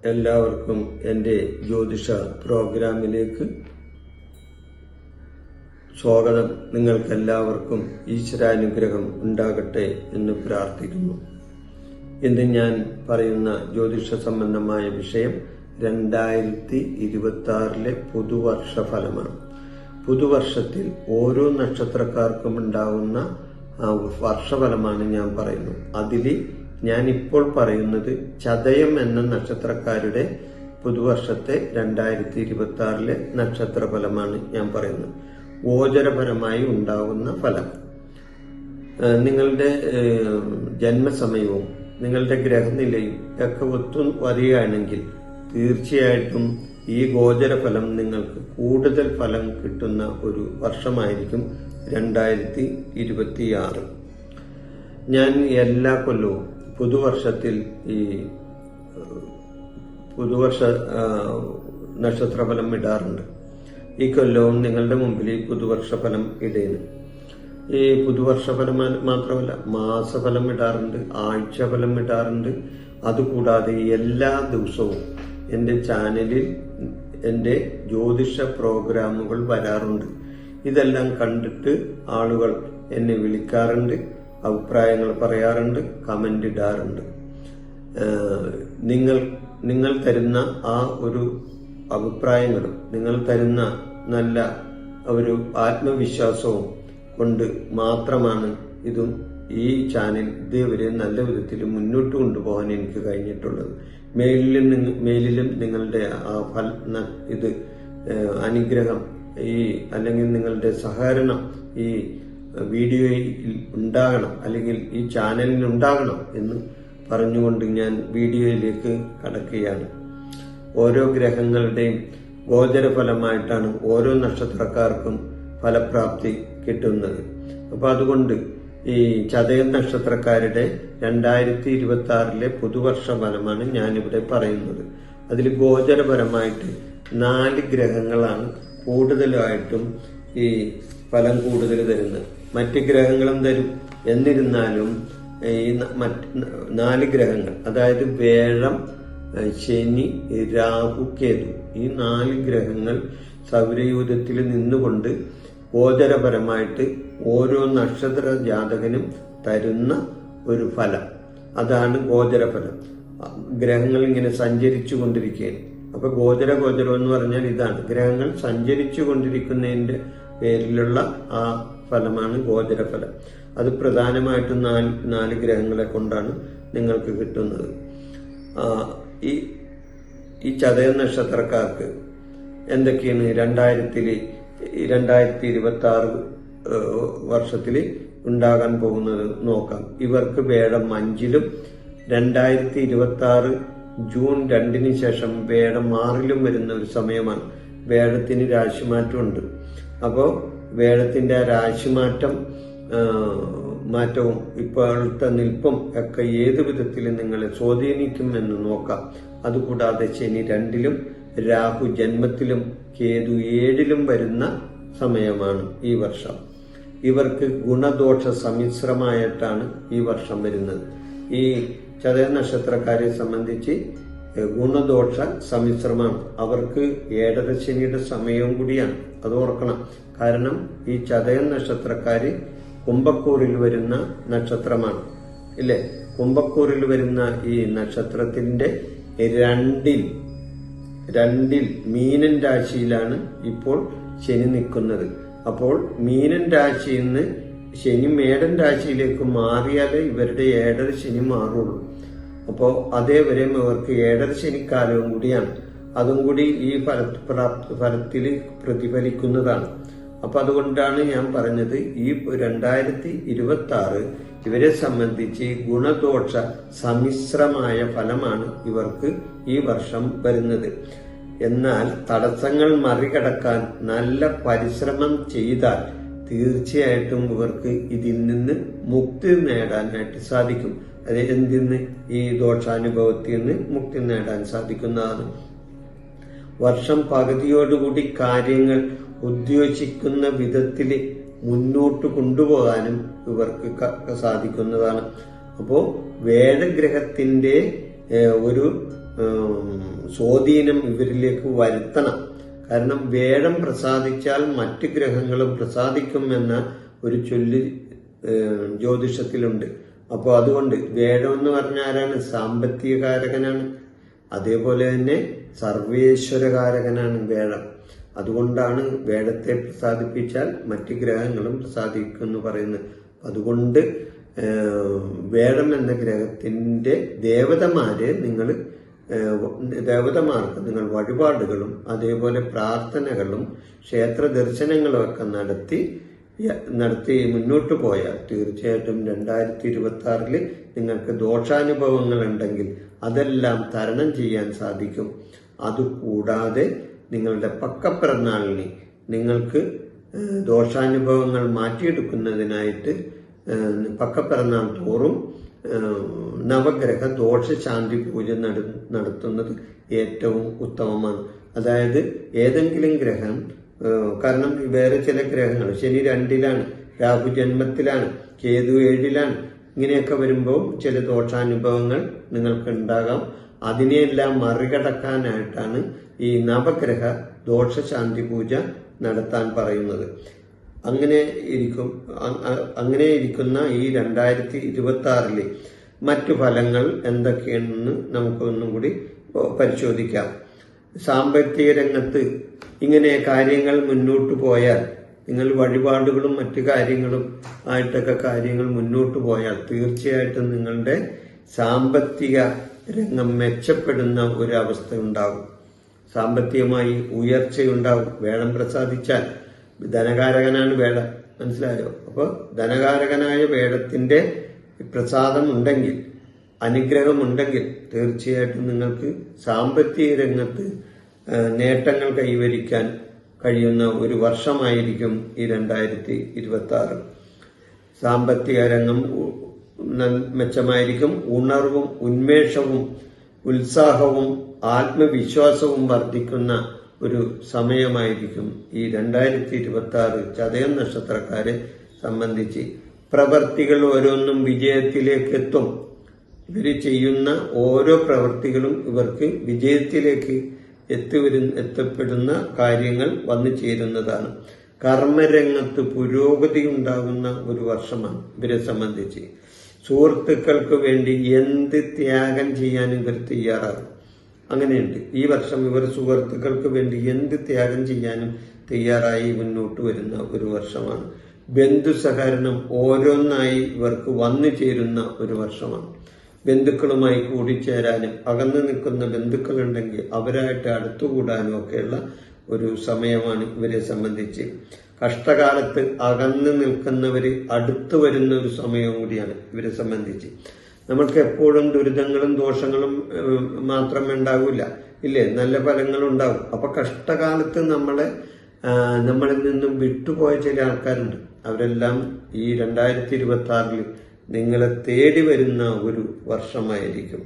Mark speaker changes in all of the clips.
Speaker 1: എല്ലാവർക്കും എന്റെ ജ്യോതിഷ പ്രോഗ്രാമിലേക്ക് സ്വാഗതം. നിങ്ങൾക്കെല്ലാവർക്കും ഈശ്വരാനുഗ്രഹം ഉണ്ടാകട്ടെ എന്ന് പ്രാർത്ഥിക്കുന്നു. ഇന്ന് ഞാൻ പറയുന്ന ജ്യോതിഷ സംബന്ധമായ വിഷയം രണ്ടായിരത്തി ഇരുപത്തി ആറിലെ പുതുവർഷ ഫലമാണ് പുതുവർഷത്തിൽ ഓരോ നക്ഷത്രക്കാർക്കും ഉണ്ടാകുന്ന വർഷഫലമാണ് ഞാൻ പറയുന്നത്. അതിൽ ഞാൻ ഇപ്പോൾ പറയുന്നത് ചതയം എന്ന നക്ഷത്രക്കാരുടെ പുതുവർഷത്തെ രണ്ടായിരത്തി ഇരുപത്തി ആറിലെ നക്ഷത്ര ഫലമാണ് ഞാൻ പറയുന്നത്. ഗോചരപരമായി ഉണ്ടാകുന്ന ഫലം. നിങ്ങളുടെ ജന്മസമയവും നിങ്ങളുടെ ഗ്രഹനിലയും ഒക്കെ ഒത്തു വരികയാണെങ്കിൽ തീർച്ചയായിട്ടും ഈ ഗോചരഫലം നിങ്ങൾക്ക് കൂടുതൽ ഫലം കിട്ടുന്ന ഒരു വർഷമായിരിക്കും രണ്ടായിരത്തി ഇരുപത്തിയാറ് ഞാൻ എല്ലാ കൊല്ലവും പുതുവർഷത്തിൽ ഈ പുതുവർഷ നക്ഷത്ര നക്ഷത്രഫലം ഇടാറുണ്ട്. ഈ കൊല്ലവും നിങ്ങളുടെ മുമ്പിൽ ഈ പുതുവർഷ ഫലം ഇടുന്നു ഈ പുതുവർഷ ഫലം മാത്രമല്ല മാസഫലം ഇടാറുണ്ട് ആഴ്ച ഫലം ഇടാറുണ്ട്. അതുകൂടാതെ എല്ലാ ദിവസവും എന്റെ ചാനലിൽ എന്റെ ജ്യോതിഷ പ്രോഗ്രാമുകൾ വരാറുണ്ട്. ഇതെല്ലാം കണ്ടിട്ട് ആളുകൾ എന്നെ വിളിക്കാറുണ്ട് അഭിപ്രായങ്ങൾ പറയാറുണ്ട് കമന്റ് ഇടാറുണ്ട്. നിങ്ങൾ നിങ്ങൾ തരുന്ന ആ ഒരു അഭിപ്രായങ്ങളും നിങ്ങൾ തരുന്ന നല്ല ഒരു ആത്മവിശ്വാസവും കൊണ്ട് മാത്രമാണ് ഇതും ഈ ചാനൽ ഇതേവരെ നല്ല വിധത്തിൽ മുന്നോട്ട് കൊണ്ടുപോകാൻ എനിക്ക് കഴിഞ്ഞിട്ടുള്ളത്. മേലിലും മേലിലും നിങ്ങളുടെ ആ ഫല ഇത് അനുഗ്രഹം ഈ അല്ലെങ്കിൽ നിങ്ങളുടെ സഹകരണം ഈ വീഡിയോയിൽ ഉണ്ടാകണം അല്ലെങ്കിൽ ഈ ചാനലിൽ ഉണ്ടാകണം എന്ന് പറഞ്ഞുകൊണ്ട് ഞാൻ വീഡിയോയിലേക്ക് കടക്കുകയാണ്. ഓരോ ഗ്രഹങ്ങളുടെയും ഗോചരഫലമായിട്ടാണ് ഓരോ നക്ഷത്രക്കാർക്കും ഫലപ്രാപ്തി കിട്ടുന്നത്. അപ്പോൾ അതുകൊണ്ട് ഈ ചതയ നക്ഷത്രക്കാരുടെ രണ്ടായിരത്തി ഇരുപത്തി ആറിലെ പുതുവർഷ ഫലമാണ് ഞാനിവിടെ പറയുന്നത്. അതിൽ ഗോചരപരമായിട്ട് നാല് ഗ്രഹങ്ങളാണ് കൂടുതലായിട്ടും ഈ ഫലം കൂടുതൽ തരുന്നത്. മറ്റ് ഗ്രഹങ്ങളും തരും. എന്നിരുന്നാലും ഈ മറ്റ് നാല് ഗ്രഹങ്ങൾ അതായത് വേഴം ശനി രാഹു കേതു ഈ നാല് ഗ്രഹങ്ങൾ സൗരയൂഥത്തിൽ നിന്നുകൊണ്ട് ഗോചരപരമായിട്ട് ഓരോ നക്ഷത്ര ജാതകനും തരുന്ന ഒരു ഫലം. അതാണ് ഗോചരഫലം. ഗ്രഹങ്ങൾ ഇങ്ങനെ സഞ്ചരിച്ചു കൊണ്ടിരിക്കുകയാണ് അപ്പൊ ഗോചര ഗോചരം എന്ന് പറഞ്ഞാൽ ഇതാണ്. ഗ്രഹങ്ങൾ സഞ്ചരിച്ചു കൊണ്ടിരിക്കുന്നതിന്റെ പേരിലുള്ള ആ ഫലമാണ് ഗോചര ഫലം. അത് പ്രധാനമായിട്ടും നാല് നാല് ഗ്രഹങ്ങളെ കൊണ്ടാണ് നിങ്ങൾക്ക് കിട്ടുന്നത്. ഈ ഈ ചതയ നക്ഷത്രക്കാർക്ക് എന്തൊക്കെയാണ് രണ്ടായിരത്തിൽ രണ്ടായിരത്തി ഇരുപത്തി ആറ് വർഷത്തിൽ ഉണ്ടാകാൻ പോകുന്നത് നോക്കാം. ഇവർക്ക് വേടം അഞ്ചിലും രണ്ടായിരത്തി ഇരുപത്തി ആറ് ജൂൺ രണ്ടിന് ശേഷം വേടം ആറിലും വരുന്ന ഒരു സമയമാണ്. വേടത്തിന് രാശിമാറ്റമുണ്ട്. അപ്പോൾ വേടത്തിന്റെ ആ രാശിമാറ്റം മാറ്റവും ഇപ്പോഴത്തെ നിൽപ്പും ഒക്കെ ഏത് വിധത്തിൽ നിങ്ങളെ സ്വാധീനിക്കും എന്ന് നോക്കാം. അതുകൂടാതെ ശനി രണ്ടിലും രാഹു ജന്മത്തിലും കേതു ഏഴിലും വരുന്ന സമയമാണ് ഈ വർഷം. ഇവർക്ക് ഗുണദോഷ സമ്മിശ്രമായിട്ടാണ് ഈ വർഷം വരുന്നത്. ഈ ചതയ നക്ഷത്രക്കാരെ സംബന്ധിച്ച് ഗുണദോഷ സമ്മിശ്രമാണ്. അവർക്ക് ഏഴരശനിയുടെ സമയവും കൂടിയാണ്. അത് ഓർക്കണം. കാരണം ഈ ചതയ നക്ഷത്രക്കാര് കുംഭക്കൂറിൽ വരുന്ന നക്ഷത്രമാണ്. ഇല്ലേ? കുംഭക്കൂറിൽ വരുന്ന ഈ നക്ഷത്രത്തിന്റെ രണ്ടിൽ രണ്ടിൽ മീനൻ രാശിയിലാണ് ഇപ്പോൾ ശനി നിൽക്കുന്നത്. അപ്പോൾ മീനൻ രാശിയിൽ നിന്ന് ശനി മേടൻ രാശിയിലേക്ക് മാറിയാലേ ഇവരുടെ ഏഴര ശനി മാറുള്ളൂ. അപ്പോൾ അതേവരെ അവർക്ക് ഏഴര ശനിക്കാലവും കൂടിയാണ്. അതും കൂടി ഈ ഫല ഫലത്തിൽ പ്രതിഫലിക്കുന്നതാണ്. അപ്പൊ അതുകൊണ്ടാണ് ഞാൻ പറഞ്ഞത് ഈ രണ്ടായിരത്തി ഇരുപത്തി ആറ് ഇവരെ സംബന്ധിച്ച് ഗുണദോഷ സമ്മിശ്രമായ ഫലമാണ് ഇവർക്ക് ഈ വർഷം വരുന്നത്. എന്നാൽ തടസ്സങ്ങൾ മറികടക്കാൻ നല്ല പരിശ്രമം ചെയ്താൽ തീർച്ചയായിട്ടും ഇവർക്ക് ഇതിൽ നിന്ന് മുക്തി നേടാനായിട്ട് സാധിക്കും. അത് എന്തിന്ന് ഈ ദോഷാനുഭവത്തിൽ നിന്ന് മുക്തി നേടാൻ സാധിക്കുന്നതാണ്. വർഷം പകുതിയോടുകൂടി കാര്യങ്ങൾ ഉദ്ദേശിക്കുന്ന വിധത്തിൽ മുന്നോട്ട് കൊണ്ടുപോകാനും ഇവർക്ക് സാധിക്കുന്നതാണ്. അപ്പോൾ വേദഗ്രഹത്തിന്റെ ഒരു സ്വാധീനം ഇവരിലേക്ക് വരുത്തണം. കാരണം വേടം പ്രസാദിച്ചാൽ മറ്റ് ഗ്രഹങ്ങളും പ്രസാദിക്കും എന്ന ഒരു ചൊല്ല് ജ്യോതിഷത്തിലുണ്ട്. അപ്പോൾ അതുകൊണ്ട് വേഴം എന്ന് പറഞ്ഞാൽ ആരാണ് സാമ്പത്തിക കാരകനാണ് അതേപോലെ തന്നെ സർവേശ്വരകാരകനാണ് വേഴം അതുകൊണ്ടാണ് വേഴത്തെ പ്രസാദിപ്പിച്ചാൽ മറ്റ് ഗ്രഹങ്ങളും പ്രസാദിക്കും എന്ന് പറയുന്നത് അതുകൊണ്ട് വേഴം എന്ന ഗ്രഹത്തിന്റെ ദേവതമാരെ നിങ്ങൾ ദേവതമാർക്ക് നിങ്ങൾ വഴിപാടുകളും അതേപോലെ പ്രാർത്ഥനകളും ക്ഷേത്ര ദർശനങ്ങളും ഒക്കെ നടത്തി നടത്തി മുന്നോട്ട് പോയാൽ തീർച്ചയായിട്ടും രണ്ടായിരത്തി ഇരുപത്തി ആറിൽ നിങ്ങൾക്ക് ദോഷാനുഭവങ്ങൾ ഉണ്ടെങ്കിൽ അതെല്ലാം തരണം ചെയ്യാൻ സാധിക്കും. അതുകൂടാതെ നിങ്ങളുടെ പക്കപ്പിറന്നാളിന് നിങ്ങൾക്ക് ദോഷാനുഭവങ്ങൾ മാറ്റിയെടുക്കുന്നതിനായിട്ട് പക്കപ്പിറന്നാൾ തോറും നവഗ്രഹ ദോഷശാന്തി പൂജ നട- നടത്തുന്നത് ഏറ്റവും ഉത്തമമാണ്. അതായത് ഏതെങ്കിലും ഗ്രഹം കാരണം വേറെ ചില ഗ്രഹങ്ങൾ ശനി രണ്ടിലാണ് രാഹു ജന്മത്തിലാണ് കേതു ഏഴിലാണ് ഇങ്ങനെയൊക്കെ വരുമ്പോൾ ചില ദോഷാനുഭവങ്ങൾ നിങ്ങൾക്ക് ഉണ്ടാകാം അതിനെയെല്ലാം മറികടക്കാനായിട്ടാണ് ഈ നവഗ്രഹ ദോഷശാന്തി പൂജ നടത്താൻ പറയുന്നത്. അങ്ങനെ ഇരിക്കും അങ്ങനെ ഇരിക്കുന്ന ഈ രണ്ടായിരത്തി ഇരുപത്തി ആറിലെ മറ്റു ഫലങ്ങൾ എന്തൊക്കെയാണെന്ന് നമുക്കൊന്നും കൂടി പരിശോധിക്കാം. സാമ്പത്തിക രംഗത്ത് ഇങ്ങനെ കാര്യങ്ങൾ മുന്നോട്ട് പോയാൽ നിങ്ങൾ വഴിപാടുകളും മറ്റു കാര്യങ്ങളും ആയിട്ടൊക്കെ കാര്യങ്ങൾ മുന്നോട്ട് പോയാൽ തീർച്ചയായിട്ടും നിങ്ങളുടെ സാമ്പത്തിക രംഗം മെച്ചപ്പെടുന്ന ഒരു അവസ്ഥ ഉണ്ടാകും. സാമ്പത്തികമായി ഉയർച്ചയുണ്ടാകും. വേളം പ്രസാദിച്ചാൽ ധനകാരകനാണ് വേടം മനസ്സിലായോ? അപ്പോൾ ധനകാരകനായ വേടത്തിന്റെ പ്രസാദം ഉണ്ടെങ്കിൽ അനുഗ്രഹമുണ്ടെങ്കിൽ തീർച്ചയായിട്ടും നിങ്ങൾക്ക് സാമ്പത്തിക രംഗത്ത് നേട്ടങ്ങൾ കൈവരിക്കാൻ കഴിയുന്ന ഒരു വർഷമായിരിക്കും ഈ രണ്ടായിരത്തി ഇരുപത്തി ആറ് സാമ്പത്തിക രംഗം മെച്ചമായിരിക്കും. ഉണർവും ഉന്മേഷവും ഉത്സാഹവും ആത്മവിശ്വാസവും വർദ്ധിക്കുന്ന ഒരു സമയമായിരിക്കും ഈ രണ്ടായിരത്തി ഇരുപത്തി ആറ് ചതയം നക്ഷത്രക്കാരെ സംബന്ധിച്ച്. പ്രവർത്തികൾ ഓരോന്നും വിജയത്തിലേക്ക് എത്തും ഇവർ ചെയ്യുന്ന ഓരോ പ്രവർത്തികളും ഇവർക്ക് വിജയത്തിലേക്ക് എത്തിവരുന്ന എത്തപ്പെടുന്ന കാര്യങ്ങൾ വന്നു ചേരുന്നതാണ്. കർമ്മരംഗത്ത് പുരോഗതി ഉണ്ടാകുന്ന ഒരു വർഷമാണ് ഇവരെ സംബന്ധിച്ച്. സുഹൃത്തുക്കൾക്ക് വേണ്ടി എന്ത് ത്യാഗം ചെയ്യാനും ഇവർ തയ്യാറാകും. അങ്ങനെയുണ്ട്. ഈ വർഷം ഇവർ സുഹൃത്തുക്കൾക്ക് വേണ്ടി എന്ത് ത്യാഗം ചെയ്യാനും തയ്യാറായി മുന്നോട്ട് വരുന്ന ഒരു വർഷമാണ്. ബന്ധു സഹകരണം ഓരോന്നായി ഇവർക്ക് വന്നു ചേരുന്ന ഒരു വർഷമാണ്. ബന്ധുക്കളുമായി കൂടിച്ചേരാനും അകന്നു നിൽക്കുന്ന ബന്ധുക്കളുണ്ടെങ്കിൽ അവരായിട്ട് അടുത്തുകൂടാനും ഒക്കെയുള്ള ഒരു സമയമാണ് ഇവരെ സംബന്ധിച്ച്. കഷ്ടകാലത്ത് അകന്നു നിൽക്കുന്നവർ അടുത്തു വരുന്ന ഒരു സമയവും കൂടിയാണ് ഇവരെ സംബന്ധിച്ച്. നമ്മൾക്ക് എപ്പോഴും ദുരിതങ്ങളും ദോഷങ്ങളും മാത്രം ഉണ്ടാവില്ല. ഇല്ലേ? നല്ല ഫലങ്ങളും ഉണ്ടാവും. അപ്പൊ കഷ്ടകാലത്ത് നമ്മളെ നമ്മളിൽ നിന്നും വിട്ടുപോയ ചില ആൾക്കാരുണ്ട്. അവരെല്ലാം ഈ രണ്ടായിരത്തി ഇരുപത്തി ആറിൽ നിങ്ങളെ തേടി വരുന്ന ഒരു വർഷമായിരിക്കും.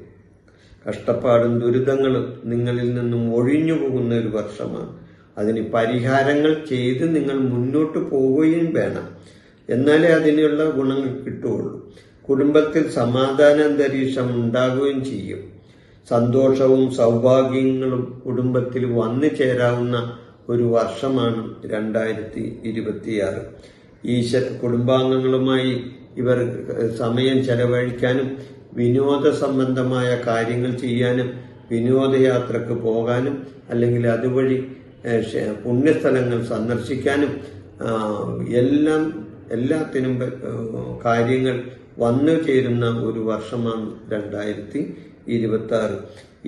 Speaker 1: കഷ്ടപ്പാടും ദുരിതങ്ങളും നിങ്ങളിൽ നിന്നും ഒഴിഞ്ഞു പോകുന്ന ഒരു വർഷമാണ്. അതിന് പരിഹാരങ്ങൾ ചെയ്ത് നിങ്ങൾ മുന്നോട്ട് പോവുകയും വേണം. എന്നാലേ അതിനുള്ള ഗുണങ്ങൾ കിട്ടുകയുള്ളൂ. കുടുംബത്തിൽ സമാധാന അന്തരീക്ഷം ഉണ്ടാകുകയും ചെയ്യും. സന്തോഷവും സൗഭാഗ്യങ്ങളും കുടുംബത്തിൽ വന്നു ചേരാവുന്ന ഒരു വർഷമാണ് രണ്ടായിരത്തി ഇരുപത്തിയാറ്. ഈശ്വര കുടുംബാംഗങ്ങളുമായി ഇവർ സമയം ചെലവഴിക്കാനും വിനോദ സംബന്ധമായ കാര്യങ്ങൾ ചെയ്യാനും വിനോദയാത്രക്ക് പോകാനും അല്ലെങ്കിൽ അതുവഴി പുണ്യസ്ഥലങ്ങൾ സന്ദർശിക്കാനും എല്ലാം എല്ലാത്തിനും കാര്യങ്ങൾ വന്നു ചേരുന്ന ഒരു വർഷമാണ് രണ്ടായിരത്തി ഇരുപത്തി ആറ്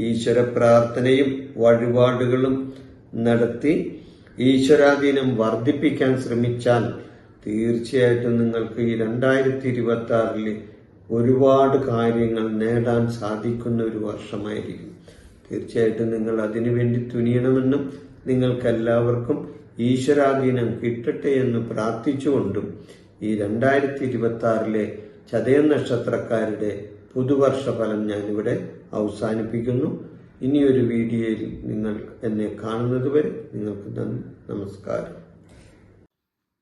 Speaker 1: ഈശ്വര പ്രാർത്ഥനയും വഴിപാടുകളും നടത്തി ഈശ്വരാധീനം വർദ്ധിപ്പിക്കാൻ ശ്രമിച്ചാൽ തീർച്ചയായിട്ടും നിങ്ങൾക്ക് ഈ രണ്ടായിരത്തി ഇരുപത്തി ആറിൽ ഒരുപാട് കാര്യങ്ങൾ നേടാൻ സാധിക്കുന്ന ഒരു വർഷമായിരിക്കും. തീർച്ചയായിട്ടും നിങ്ങൾ അതിനുവേണ്ടി തുനിയണമെന്നും നിങ്ങൾക്കെല്ലാവർക്കും ഈശ്വരാധീനം കിട്ടട്ടെ എന്ന് പ്രാർത്ഥിച്ചുകൊണ്ടും ഈ രണ്ടായിരത്തി ഇരുപത്തി ആറിലെ ചതയ നക്ഷത്രക്കാരുടെ പുതുവർഷ ഫലം ഞാനിവിടെ അവസാനിപ്പിക്കുന്നു. ഇനിയൊരു വീഡിയോയിൽ നിങ്ങൾ എന്നെ കാണുന്നത് വരെ നിങ്ങൾക്ക് നന്ദി നമസ്കാരം.